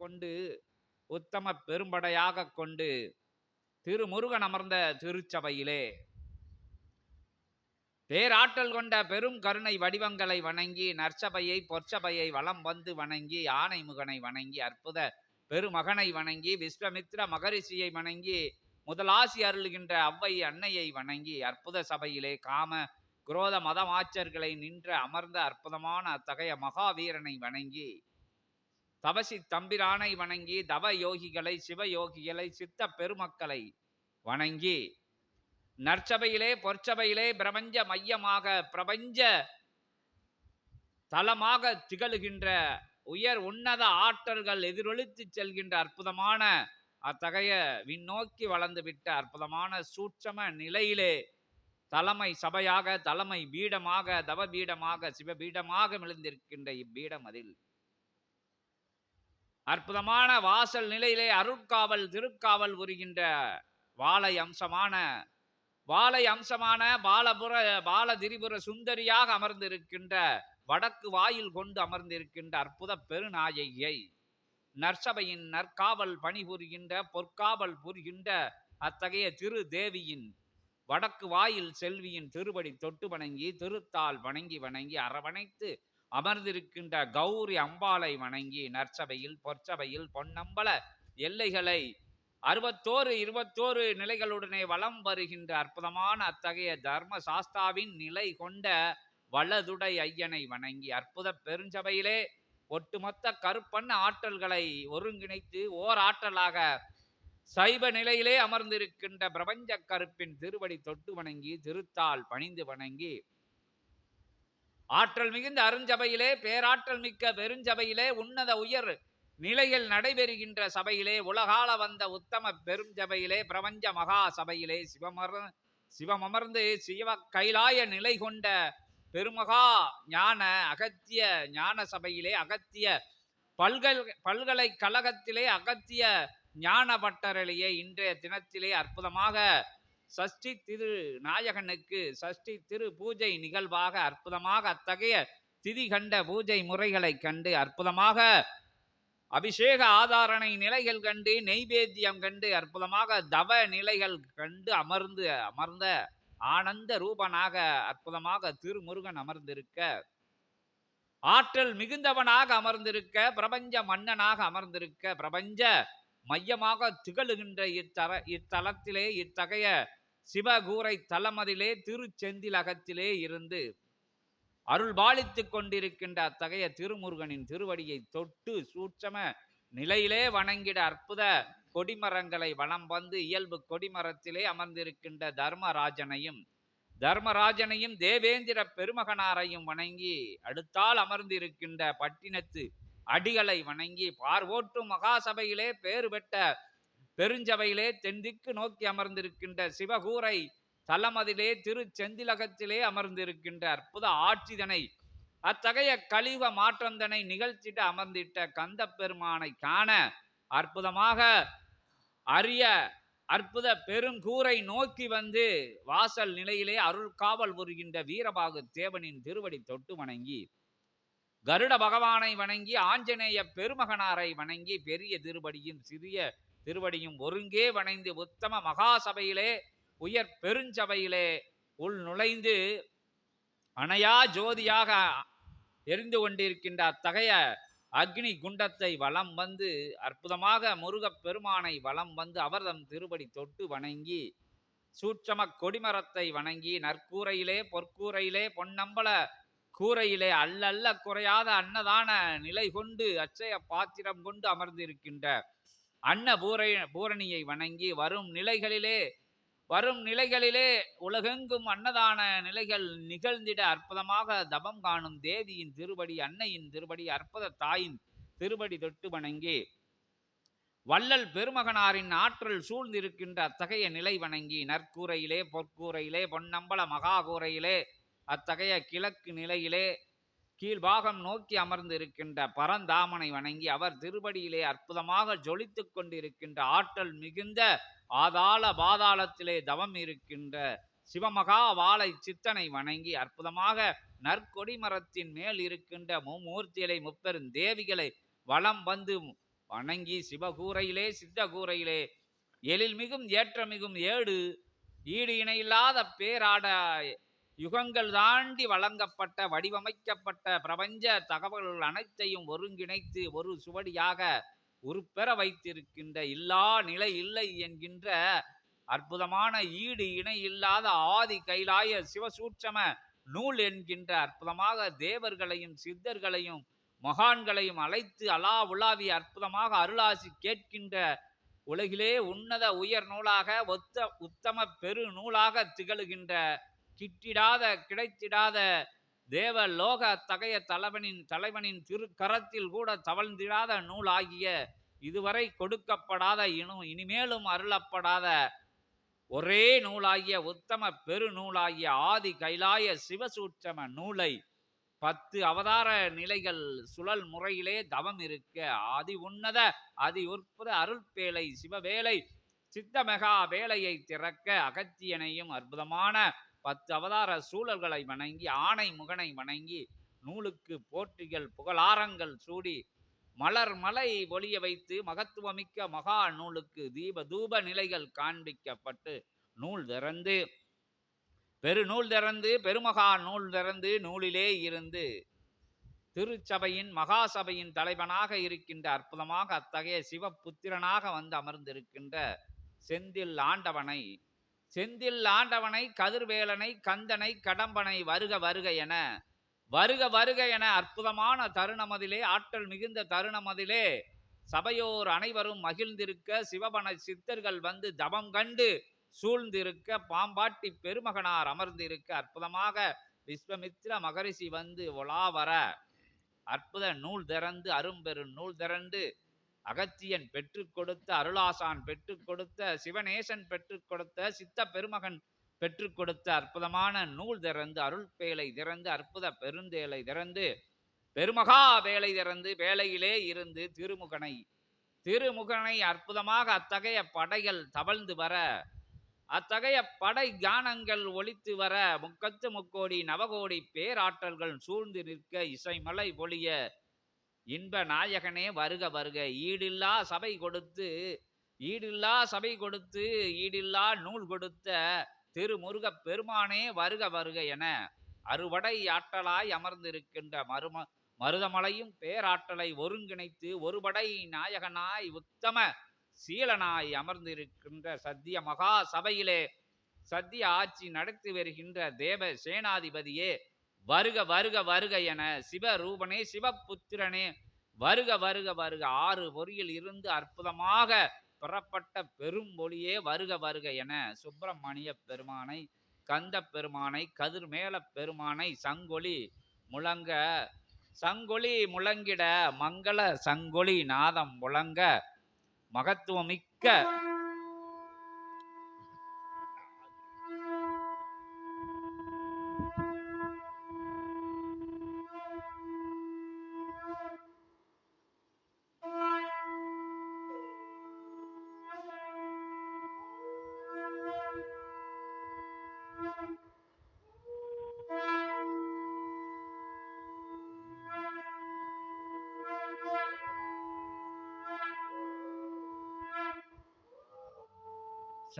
கொண்டு உத்தம பெரும்படையாக கொண்டு திருமுருகன் அமர்ந்த திருச்சபையிலே. பேராற்றல் கொண்ட பெரும் கருணை வடிவங்களை வணங்கி நற்சபையை பொற்சபையை வலம் வந்து வணங்கி ஆனைமுகனை வணங்கி அற்புத பெருமகனை வணங்கி விஸ்வமித்ர மகரிஷியை வணங்கி முதலாசி அருள்கின்ற அவ்வை அன்னையை வணங்கி அற்புத சபையிலே காம குரோத மதமாச்சர்களை நின்ற அமர்ந்த அற்புதமான அத்தகைய மகாவீரனை வணங்கி தவசி தம்பிரானை வணங்கி தவ யோகிகளை சிவ யோகிகளை சித்த பெருமக்களை வணங்கி நற்சபையிலே பொற்சபையிலே பிரபஞ்ச மையமாக பிரபஞ்ச தலமாக திகழுகின்ற உயர் உன்னத ஆற்றல்கள் எதிரொலித்து செல்கின்ற அற்புதமான அத்தகைய விண்ணோக்கி வளர்ந்துவிட்ட அற்புதமான சூட்சம நிலையிலே தலைமை சபையாக தலைமை பீடமாக தவபீடமாக சிவபீடமாக மிளந்திருக்கின்ற இப்பீடம் அதில். அற்புதமான வாசல் நிலையிலே அருட்காவல் திருக்காவல் புரிகின்ற வாழை அம்சமான வாழை அம்சமான பாலபுர பாலதிரிபுர சுந்தரியாக அமர்ந்திருக்கின்ற வடக்கு வாயில் கொண்டு அமர்ந்திருக்கின்ற அற்புத பெருநாயகியை நற்சபையின் நற்காவல் பணிபுரிகின்ற பொற்காவல் புரிகின்ற அத்தகைய திரு தேவியின் வடக்கு வாயில் செல்வியின் திருவடி தொட்டு வணங்கி திருத்தால் வணங்கி வணங்கி அரவணைத்து அமர்ந்திருக்கின்ற கௌரி அம்பாளை வணங்கி நற்சபையில் பொற்சபையில் பொன்னம்பல எல்லைகளை அறுபத்தோரு இருபத்தோரு நிலைகளுடனே வலம் வருகின்ற அற்புதமான அத்தகைய தர்ம சாஸ்தாவின் நிலை கொண்ட வலதுடை ஐயனை வணங்கி அற்புத பெருஞ்சபையிலே ஒட்டுமொத்த கருப்பண்ண ஆற்றல்களை ஒருங்கிணைத்து ஓர் ஆற்றலாக சைவ நிலையிலே அமர்ந்திருக்கின்ற பிரபஞ்ச கருப்பின் திருவடி தொட்டு வணங்கி திருத்தால் பணிந்து வணங்கி ஆற்றல் மிகுந்த அருஞ்சபையிலே பேராற்றல் மிக்க பெருஞ்சபையிலே உன்னத உயர் நிலையில் நடைபெறுகின்ற சபையிலே உலகால வந்த உத்தம பெரும் சபையிலே பிரபஞ்ச மகா சபையிலே சிவமர் சிவமமர்ந்து சிவ கைலாய நிலை கொண்ட பெருமகா ஞான அகத்திய ஞான சபையிலே அகத்திய பல்கல் பல்கலைக்கழகத்திலே அகத்திய ஞான பட்டரலியே இன்றைய தினத்திலே அற்புதமாக சஷ்டி திரு நாயகனுக்கு சஷ்டி திரு பூஜை நிகழ்வாக அற்புதமாக அத்தகைய திதி கண்ட பூஜை முறைகளை கண்டு அற்புதமாக அபிஷேக ஆதாரணை நிலைகள் கண்டு நெய்வேத்தியம் கண்டு அற்புதமாக தவ நிலைகள் கண்டு அமர்ந்து அமர்ந்த ஆனந்த ரூபனாக அற்புதமாக திருமுருகன் அமர்ந்திருக்க ஆற்றல் மிகுந்தவனாக அமர்ந்திருக்க பிரபஞ்ச மன்னனாக அமர்ந்திருக்க பிரபஞ்ச மையமாக திகழுகின்ற இத்தர இத்தலத்திலே இத்தகைய சிவகூரை தலமதிலே திருச்செந்திலகத்திலே இருந்து அருள் பாலித்து கொண்டிருக்கின்ற அத்தகைய திருமுருகனின் திருவடியை தொட்டு சூட்சம நிலையிலே வணங்கிட அற்புத கொடிமரங்களை வனம் வந்து இயல்பு கொடிமரத்திலே அமர்ந்திருக்கின்ற தர்மராஜனையும் தர்மராஜனையும் தேவேந்திர பெருமகனாரையும் வணங்கி அடுத்தால் அமர்ந்திருக்கின்ற பட்டினத்து அடிகளை வணங்கி பார்வோட்டும் மகாசபையிலே பேறு பெற்ற பெருஞ்சபையிலே தென்திக்கு நோக்கி அமர்ந்திருக்கின்ற சிவகூரை தலமதிலே திருச்செந்திலகத்திலே அமர்ந்திருக்கின்ற அற்புத ஆட்சிதனை அத்தகைய கழிவ மாற்றந்தனை நிகழ்த்திட அமர்ந்திட்ட கந்த பெருமானை காண அற்புதமாக அரிய அற்புத பெருங்கூரை நோக்கி வந்து வாசல் நிலையிலே அருள் காவல் புரிகின்ற வீரபாகு தேவனின் திருவடி தொட்டு வணங்கி கருட பகவானை வணங்கி ஆஞ்சநேய பெருமகனாரை வணங்கி பெரிய திருவடியும் சிறிய திருவடியும் ஒருங்கே வணைந்து உத்தம மகாசபையிலே உயர் பெருஞ்சபையிலே உள் நுழைந்து அணையா ஜோதியாக எரிந்து கொண்டிருக்கின்ற அத்தகைய அக்னி குண்டத்தை வலம் வந்து அற்புதமாக முருகப் பெருமானை வலம் வந்து அவர்தம் திருபடி தொட்டு வணங்கி சூட்சம கொடிமரத்தை வணங்கி நற்கூரையிலே பொற்கூரையிலே பொன்னம்பல கூரையிலே அல்லல்ல குறையாத அன்னதான நிலை கொண்டு அச்சய பாத்திரம் கொண்டு அமர்ந்திருக்கின்ற அன்ன பூரை பூரணியை வணங்கி வரும் நிலைகளிலே வரும் நிலைகளிலே உலகெங்கும் அன்னதான நிலைகள் நிகழ்ந்திட அற்புதமாக தபம் காணும் தேவியின் திருபடி அன்னையின் திருபடி அற்புத தாயின் திருபடி தொட்டு வணங்கி வள்ளல் பெருமகனாரின் ஆற்றல் சூழ்ந்திருக்கின்ற அத்தகைய நிலை வணங்கி நற்கூரையிலே பொற்கூரையிலே பொன்னம்பல மகாகூரையிலே அத்தகைய கிழக்கு நிலையிலே கீழ்பாகம் நோக்கி அமர்ந்து இருக்கின்ற பரந்தாமனை வணங்கி அவர் திருபடியிலே அற்புதமாக ஜொலித்து கொண்டிருக்கின்ற ஆற்றல் மிகுந்த ஆதாள பாதாளத்திலே தவம் இருக்கின்ற சிவமகா வாழை சித்தனை வணங்கி அற்புதமாக நற்கொடி மரத்தின் மேல் இருக்கின்ற மும்மூர்த்திகளை முப்பெரும் தேவிகளை வலம் வந்து வணங்கி சிவகூரையிலே சித்த கூரையிலே எழில் மிகும் ஏற்றமிகும் ஏடு ஈடு இணையில்லாத பேராட யுகங்கள் தாண்டி வழங்கப்பட்ட வடிவமைக்கப்பட்ட பிரபஞ்ச தகவல்கள் அனைத்தையும் ஒருங்கிணைத்து ஒரு சுவடியாக உருப்பெற வைத்திருக்கின்ற இல்லா நிலை இல்லை என்கின்ற அற்புதமான ஈடு இணை இல்லாத ஆதி கைலாய சிவசூட்சம நூல் என்கின்ற அற்புதமாக தேவர்களையும் சித்தர்களையும் மகான்களையும் அழைத்து அலா உலாவி அற்புதமாக அருளாசி கேட்கின்ற உலகிலே உன்னத உயர் நூலாக ஒத்த உத்தம பெரு நூலாக திகழுகின்ற கிட்டிடாத கிடைத்திடாத தேவ லோக தகைய தலைவனின் தலைவனின் திருக்கரத்தில் கூட தவழ்ந்திடாத நூலாகிய இதுவரை கொடுக்கப்படாத இனும் இனிமேலும் அருளப்படாத ஒரே நூலாகிய உத்தம பெருநூலாகிய ஆதி கைலாய சிவசூட்சம நூலை பத்து அவதார நிலைகள் சுழல் முறையிலே தவம் இருக்க ஆதி உன்னத அதி உற்புத அருள்பேலை சிவவேலை சித்தமெகா வேலையை திறக்க அகத்தியனையும் அற்புதமான பத்து அவதார சூழல்களை வணங்கி ஆணை முகனை வணங்கி நூலுக்கு போற்றிகள் புகழாரங்கள் சூடி மலர் மலை ஒளிய வைத்து மகத்துவமிக்க மகா நூலுக்கு தீப தூப நிலைகள் காண்பிக்கப்பட்டு நூல் திறந்து பெருநூல் திறந்து பெருமகா நூல் திறந்து நூலிலே இருந்து திருச்சபையின் மகாசபையின் தலைவனாக இருக்கின்ற அற்புதமாக அத்தகைய சிவபுத்திரனாக வந்து அமர்ந்திருக்கின்ற செந்தில் ஆண்டவனை செந்தில் ஆண்டவனை கதிர்வேலனை கந்தனை கடம்பனை வருக வருக என. வருக வருக என அற்புதமான தருணமதிலே ஆற்றல் மிகுந்த தருணமதிலே சபையோர் அனைவரும் மகிழ்ந்திருக்க சிவபன சித்தர்கள் வந்து தவம் கண்டு சூழ்ந்திருக்க பாம்பாட்டி பெருமகனார் அமர்ந்திருக்க அற்புதமாக விஸ்வமித்ர மகரிஷி வந்து உலா வர அற்புத நூல் திறந்து அரும்பெரு நூல் திறந்து அகத்தியன் பெற்றுக் கொடுத்த அருளாசான் பெற்றுக் கொடுத்த சிவநேசன் பெற்றுக் கொடுத்த சித்த பெருமகன் பெற்றுக் கொடுத்த அற்புதமான நூல் திறந்து அருள் பேலை திறந்து அற்புத பெருந்தேலை திறந்து பெருமகா வேலை திறந்து வேலையிலே இருந்து திருமுகனை திருமுகனை அற்புதமாக அத்தகைய படைகள் தவழ்ந்து வர அத்தகைய படை கானங்கள் ஒலித்து வர முக்கத்து முக்கோடி நவகோடி பேராற்றல்கள் சூழ்ந்து நிற்க இசைமலை ஒளிய இன்ப நாயகனே வருக வருக. ஈடில்லா சபை கொடுத்து ஈடில்லா சபை கொடுத்து ஈடில்லா நூல் கொடுத்த திருமுருகப் பெருமானே வருக வருக என அறுவடை ஆற்றலாய் அமர்ந்திருக்கின்ற மரும மருதமலையும் பேராற்றலை ஒருங்கிணைத்து ஒருபடை நாயகனாய் உத்தம சீலனாய் அமர்ந்திருக்கின்ற சத்திய மகா சபையிலே சத்திய ஆட்சி நடத்தி வருகின்ற தேவ சேனாதிபதியே வருக வருக வருக என சிவரூபனே சிவபுத்திரனே வருக வருக வருக. ஆறு பொறியில் இருந்து அற்புதமாக பெறப்பட்ட பெரும்பொழியே வருக வருக என சுப்பிரமணிய பெருமானை கந்த பெருமானை கதிர்மேல பெருமானை சங்கொலி முழங்க சங்கொலி முழங்கிட மங்கள சங்கொலி நாதம் முழங்க மகத்துவமிக்க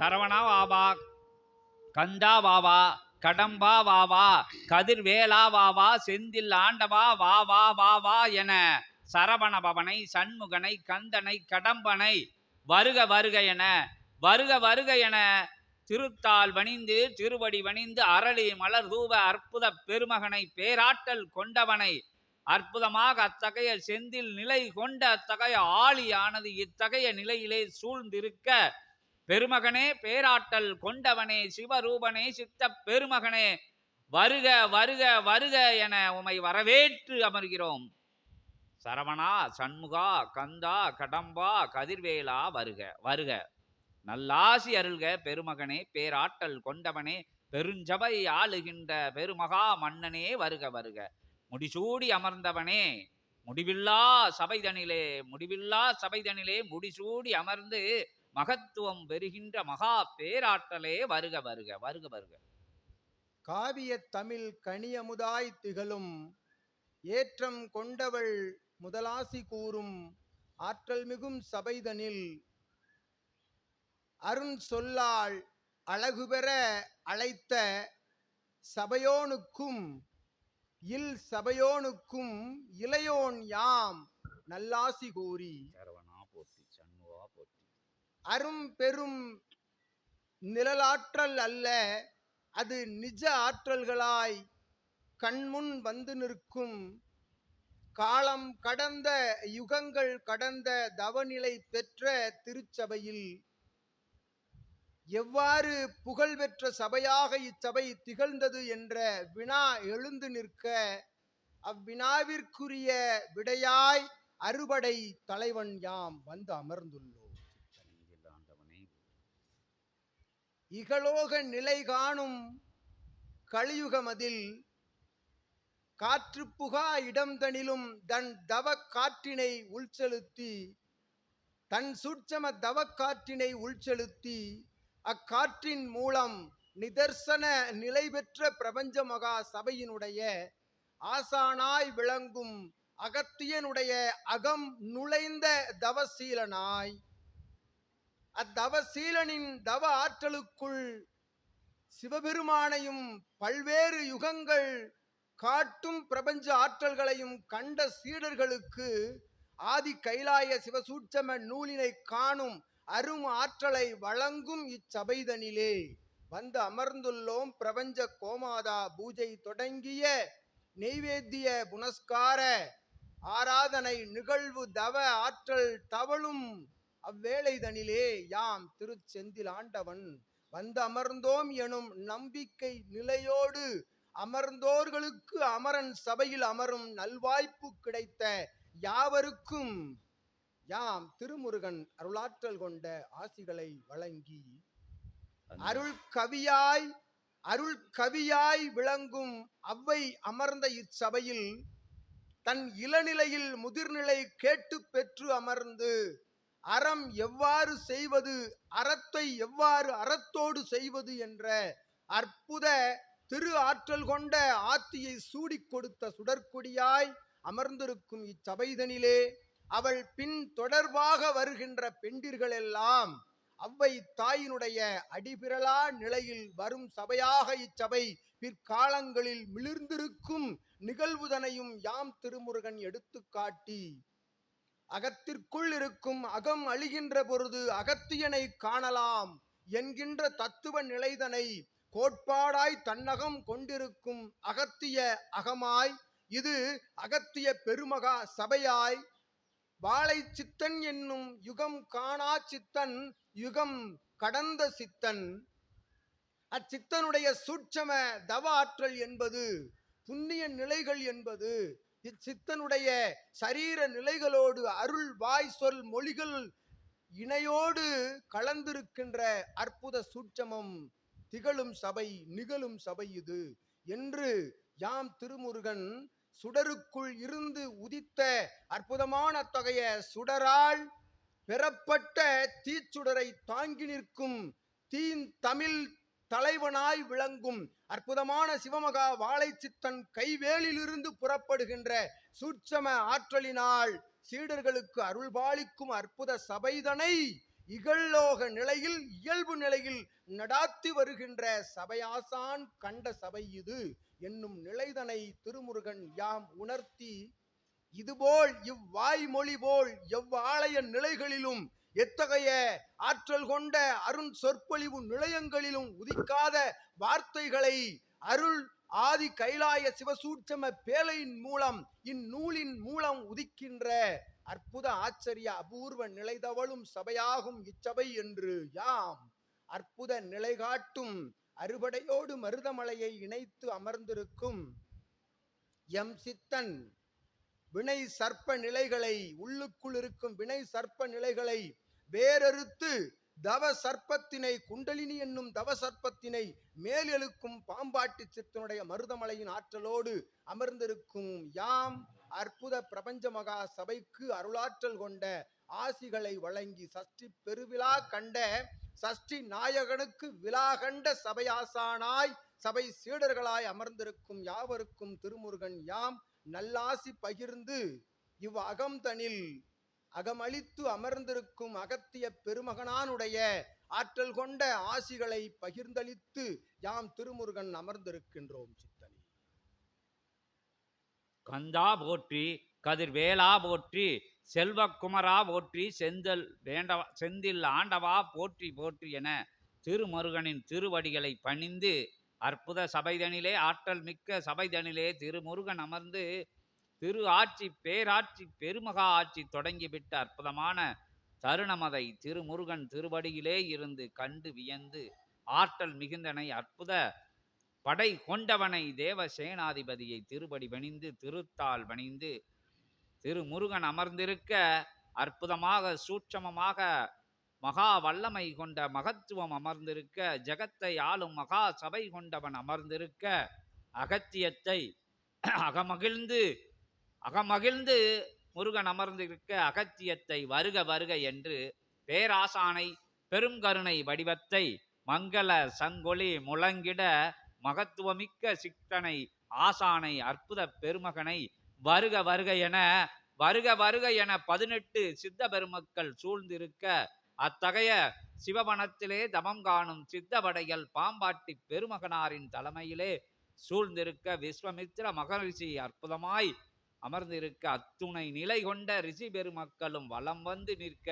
சரவணா வாவா கந்தா வாவா கடம்பா வாவா கதிர்வேலா வாவா செந்தில் ஆண்டவா வா வா வா வா என சரவண பவனை சண்முகனை கந்தனை கடம்பனை வருக வருக என வருக வருக என திருத்தால் வணிந்து திருவடி வணிந்து அரளி மலர் தூவ அற்புத பெருமகனை பேராற்றல் கொண்டவனை அற்புதமாக அத்தகைய செந்தில் நிலை கொண்ட அத்தகைய ஆளியானது இத்தகைய நிலையிலே சூழ்ந்திருக்க பெருமகனே பேராட்டல் கொண்டவனே சிவரூபனே சித்த பெருமகனே வருக வருக வருக என உமை வரவேற்று அமர்கிறோம். சரவணா சண்முகா கந்தா கடம்பா கதிர்வேலா வருக வருக. நல்லாசி அருள்க பெருமகனே பேராட்டல் கொண்டவனே பெருஞ்சபை ஆளுகின்ற பெருமகா மன்னனே வருக வருக. முடிசூடி அமர்ந்தவனே முடிவில்லா சபைதனிலே முடிவில்லா சபைதனிலே முடிசூடி அமர்ந்து மகத்துவம் பெறுகின்ற மகா பேராற்றலே வருக வருக வருக வருக. காவியத் தமிழ் கனியமுதாய் திகழும் ஏற்றம் கொண்டவள் முதலாசி கூறும் ஆற்றல் மிகும் சபைதனில் அருண் சொல்லால் அழகு பெற அழைத்த சபையோனுக்கும் இல் சபையோனுக்கும் இளையோன் யாம் நல்லாசி கூறி சரவணா போற்றி சண்முகா போற்றி அரும் பெரும் நிழலாற்றல் அல்ல. அது நிஜ ஆற்றல்களாய் கண்முன் வந்து நிற்கும். காலம் கடந்த யுகங்கள் கடந்த தவநிலை பெற்ற திருச்சபையில் எவ்வாறு புகழ்பெற்ற சபையாக இச்சபை திகழ்ந்தது என்ற வினா எழுந்து நிற்க அவ்வினாவிற்குரிய விடையாய் அறுபடை தலைவன் யாம் வந்து அமர்ந்துள்ளோம் தனியில் ஆண்டவனே இகலோக நிலை காணும் கலியுகமதில் காற்று புகா இடம்தனிலும் தன் தவ காற்றினை உள்செலுத்தி தன் சூட்சம தவ காற்றினை உள்செலுத்தி அக்காற்றின் மூலம் நிதர்சன நிலை பெற்ற பிரபஞ்ச மகா சபையினுடைய ஆசானாய் விளங்கும் அகத்தியனுடைய அகம் நுழைந்த தவசீலனாய் அத்தவசீலனின் தவ ஆற்றலுக்குள் சிவபெருமானையும் பல்வேறு யுகங்கள் காட்டும் பிரபஞ்ச ஆற்றல்களையும் கண்ட சீடர்களுக்கு ஆதி கைலாய சிவசூட்சம நூலினை காணும் அரும் ஆற்றலை வழங்கும் இச்சபைதனிலே. வந்து அமர்ந்துள்ளோம் பிரபஞ்ச கோமாதா பூஜை தொடங்கிய நெய்வேத்திய புனஸ்கார ஆராதனை நிகழ்வு தவ ஆற்றல் தவழும் அவ்வேளைதனிலே யாம் திருச்செந்தில் ஆண்டவன் வந்து அமர்ந்தோம் எனும் நம்பிக்கை நிலையோடு அமர்ந்தோர்களுக்கு அமரன் சபையில் அமரும் நல்வாய்ப்பு கிடைத்த யாவருக்கும் யாம் திருமுருகன் அருளாற்றல் கொண்ட ஆசிகளை வழங்கி அருள் கவியாய் அருள் கவியாய் விளங்கும் அவ்வை அமர்ந்த இச்சபையில் தன் இளநிலையில் முதிர்நிலை கேட்டு பெற்று அமர்ந்து அறம் எவ்வாறு செய்வது அறத்தை எவ்வாறு அறத்தோடு செய்வது என்ற அற்புத திரு ஆற்றல் கொண்ட ஆத்தியை சூடிக் கொடுத்த சுடற்கொடியாய் அமர்ந்திருக்கும் இச்சபைதனிலே அவள் பின் தொடர்பாக வருகின்ற பெண்டிர்கள் எல்லாம் அவ்வை தாயினுடைய அடிபிரலா நிலையில் வரும் சபையாக இச்சபை பிற்காலங்களில் மிளிர்ந்திருக்கும் நிகழ்வுதனையும் யாம் திருமுருகன் எடுத்துக்காட்டி அகத்திற்குள் இருக்கும் அகம் அழிகின்ற பொழுது அகத்தியனை காணலாம் என்கின்ற தத்துவ நிலைதனை கோட்பாடாய் தன்னகம் கொண்டிருக்கும் அகத்திய அகமாய் இது அகத்திய பெருமகா சபையாய். வாழை சித்தன் என்னும் யுகம் காணா சித்தன் யுகம் கடந்த சித்தன். அச்சித்தனுடைய சூட்சம தவ ஆற்றல் என்பது புண்ணிய நிலைகள் என்பது இச்சித்தனுடைய சரீர நிலைகளோடு அருள் வாய் சொல் மொழிகள் இணையோடு கலந்திருக்கின்ற அற்புத சூட்சமம். திகழும் சபை நிகழும் சபை இது. என்று யாம் திருமுருகன் சுடருக்குள் இருந்து உதித்த அற்புதமான தொகைய சுடரால் பெறப்பட்ட தீச்சுடரை தாங்கி நிற்கும் தீன் தமிழ் தலைவனாய் விளங்கும் அற்புதமான சிவமகா வாழைச்சித்தன் கைவேலிலிருந்து புறப்படுகின்ற சூட்சம ஆற்றலினால் சீடர்களுக்கு அருள்பாலிக்கும் அற்புத சபைதனை இகழ்லோக நிலையில் இயல்பு நிலையில் நடாத்தி வருகின்ற சபையாசான் கண்ட சபை இது. என்னும் நிலைதனை திருமுருகன் யாம் உணர்த்தி இதுபோல் இவ்வாய்மொழி போல் எவ்வாலய நிலைகளிலும் எத்தகைய ஆற்றல் கொண்ட அருண் சொற்பொழிவு நிலையங்களிலும் உதிக்காத வார்த்தைகளை அருள் ஆதி கைலாய சிவசூட்சம பேழையின் மூலம் இந்நூலின் மூலம் உதிக்கின்ற அற்புத ஆச்சரிய அபூர்வ நிலைதவளும் சபையாகும் இச்சபை என்று யாம் அற்புத நிலை காட்டும் அறுபடையோடு மருதமலையை இணைத்து அமர்ந்திருக்கும் எம் சித்தன் வினை சர்ப்ப நிலைகளை உள்ளுக்குள் இருக்கும் வினை சர்ப்ப நிலைகளை வேறறுத்து தவ சர்ப்பத்தினை குண்டலினி என்னும் தவ சர்ப்பத்தினை மேலெழுக்கும் பாம்பாட்டி சித்தனுடைய மருதமலையின் ஆற்றலோடு அமர்ந்திருக்கும் யாம் அற்புத பிரபஞ்ச மகா சபைக்கு அருளாற்றல் கொண்ட ஆசிகளை வழங்கி சஷ்டி பெருவிழா கண்ட சஷ்டி நாயகனுக்கு விழா கண்ட சபையாசானாய் சபை சீடர்களாய் அமர்ந்திருக்கும் யாவருக்கும் திருமுருகன் யாம் நல்லாசி பகிர்ந்து இவ் அகம்தனில் அகமளித்து அமர்ந்திருக்கும் அகத்திய பெருமகனானுடைய ஆற்றல் கொண்ட ஆசிகளை பகிர்ந்தளித்து யாம் திருமுருகன் அமர்ந்திருக்கின்றோம் சித்தனி. கந்தா போற்றி கதிர்வேலா போற்றி செல்வக்குமரா போற்றி செந்தல் வேண்டவா செந்தில் ஆண்டவா போற்றி போற்றி என திருமுருகனின் திருவடிகளை பணிந்து அற்புத சபைதனிலே ஆற்றல் மிக்க சபைதனிலே திருமுருகன் அமர்ந்து திரு ஆட்சி பேராட்சி பெருமகா ஆட்சி தொடங்கிவிட்ட அற்புதமான தருணமதை திருமுருகன் திருவடியிலே இருந்து கண்டு வியந்து ஆற்றல் மிகுந்தனை அற்புத படை கொண்டவனை தேவ சேனாதிபதியை திருபடி பணிந்து திருத்தால் பணிந்து திருமுருகன் அமர்ந்திருக்க அற்புதமாக சூட்சமமாக மகா வல்லமை கொண்ட மகத்துவம் அமர்ந்திருக்க ஜகத்தை ஆளும் மகா சபை கொண்டவன் அமர்ந்திருக்க அகத்தியத்தை அகமகிழ்ந்து அகமகிழ்ந்து முருகன் அமர்ந்திருக்க அகத்தியத்தை வருக வருக என்று பேராசானை பெருங்கருணை வடிவத்தை மங்கள சங்கொலி முழங்கிட மகத்துவமிக்க சித்தனை ஆசானை அற்புத பெருமகனை வருக வருக என வருக வருக என பதினெட்டு சித்த பெருமக்கள் சூழ்ந்திருக்க அத்தகைய சிவவனத்திலே தமம் காணும் சித்தவடையல் பாம்பாட்டி பெருமகனாரின் தலைமையிலே சூழ்ந்திருக்க விஸ்வமித்ர மகரிஷி அற்புதமாய் அமர்ந்திருக்க அத்துணை நிலை கொண்ட ரிஷி பெருமக்களும் வலம் வந்து நிற்க